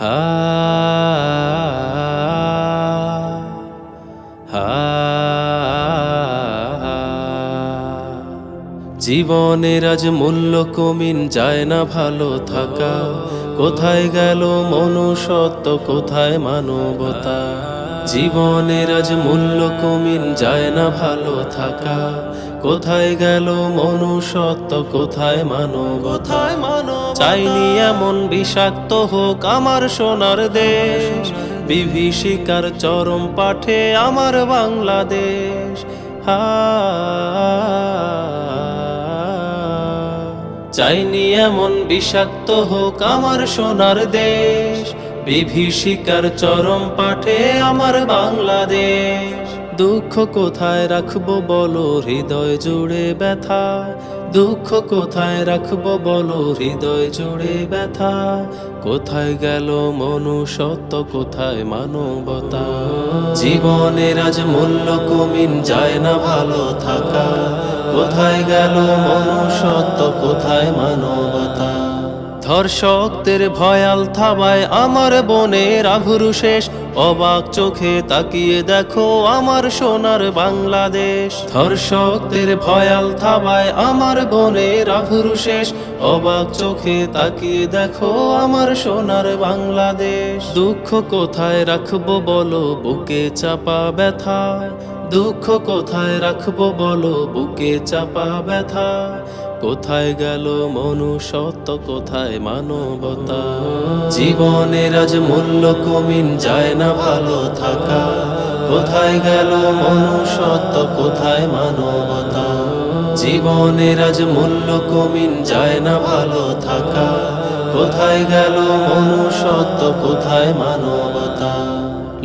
হা জীবনের আজ মূল্য কমিন, যায় না ভালো থাকা। কোথায় গেল মনুষ্যত্ব, কোথায় মানবতা? জীবনের আজ মূল্য কমিন, যায় না ভালো থাকা। কোথায় গেল মনুষ্যত্ব, কোথায় মানবতায় মানব চাইনি এমন বিষাক্ত হোক আমার সোনার দেশ। বিভীষিকার চরম পাঠে আমার বাংলাদেশ। হা। চাইনি এমন বিষাক্ত হোক আমার সোনার দেশ। বিভীষিকার চরম পাঠে আমার বাংলাদেশ। দুঃখ কোথায় রাখব বলো? হৃদয় জুড়ে ব্যথা। দুঃখ কোথায় রাখব বলো? হৃদয় জুড়ে ব্যথা। কোথায় গেল মনুষ্যত্ব? কোথায় মানবতা? জীবনের আজ মূল্য কমিন যায় না ভালো থাকা। কোথায় গেল মনুষ্যত্ব? কোথায় মানবতা? ধর্ষকদের ভয়াল থাবায় আমার বনের আভুরু শেষ। অবাক চোখে তাকিয়ে দেখো আমার সোনার বাংলাদেশ। ধর্ষকদের ভয়াল থাবায় আমার বনের আভুরু শেষ। অবাক চোখে তাকিয়ে দেখো আমার সোনার বাংলাদেশ। দুঃখ কোথায় রাখব বলো, বুকে চাপা ব্যথা। দুঃখ কোথায় রাখব বলো, বুকে চাপা ব্যথা। কোথায় গেল মনুষ্যত্ব, কোথায় মানবতা? জীবনের আজ মূল্য কমিন, যায় না ভালো থাকা। কোথায় গেল মনুষ্যত্ব, কোথায় মানবতা? জীবনের আজ মূল্য কমিন, যায় না ভালো থাকা। কোথায় গেল মনুষ্যত্ব, কোথায় মানবতা?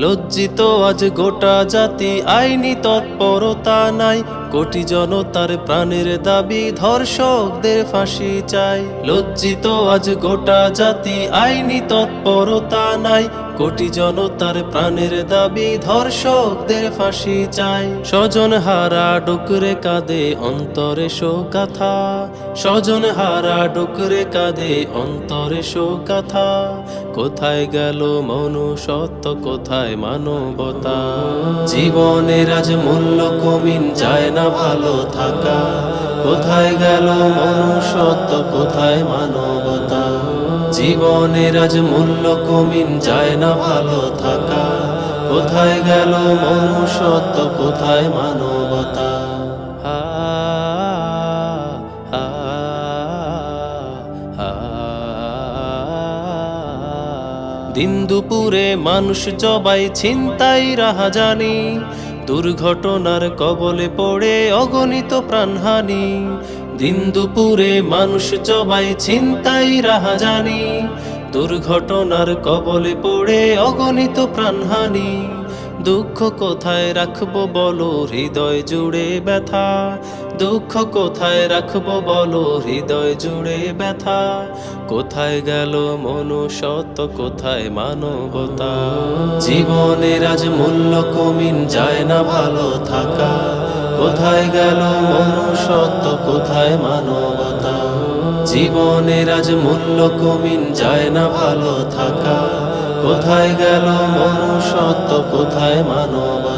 লজ্জিত আজ গোটা জাতি, আইনি তৎপরতা নাই। কোটি জনতার প্রাণের দাবি, ধর্ষকদের ফাঁসি চাই। লজ্জিত আজ গোটা জাতি, আইনি তৎপরতা নাই। কোটি জনতার প্রাণের দাবি, ধর্ষকদের ফাঁসি চাই। স্বজন হারা ডুকরে কাঁদে অন্তরে শোকাথা। স্বজন হারা ডুকরে কাঁদে অন্তরে শোকাথা। কোথায় গেল মনুষ্যত্ব কোথায় মানবতা? জীবনের আজ মূল্য কমিন, যায় না ভালো থাকা। কোথায় গেল মনুষ্যত্ব কোথায় মানবতা? জীবনের আজ মূল্য কমিন, যায় না ভালো থাকা। কোথায় গেল মনুষ্যত্ব, কোথায় মানবতা? দিন দুপুরে মানুষ জবাই, ছিনতাই রাহা জানি দুর্ঘটনার কবলে পড়ে অগণিত প্রাণহানি। দিন দুপুরে মানুষ জবাই রাহা জানি দুর্ঘটনার কবলে পড়ে অগণিত প্রাণহানি। দুঃখ কোথায় রাখব বলো, হৃদয় জুড়ে ব্যথা। দুঃখ কোথায় রাখব বলো, হৃদয় জুড়ে ব্যথা। কোথায় গেল মনুষ্যত্ব, কোথায় মানবতা। জীবনের আজ মূল্য কমিন, যায় না ভালো থাকা। কোথায় গেল মনুষ্যত্ব কোথায় মানবতা? জীবনের আজ মূল্য কমিন যায় না ভালো থাকা। কোথায় গেল মনুষ্যত্ব কোথায় মানবতা?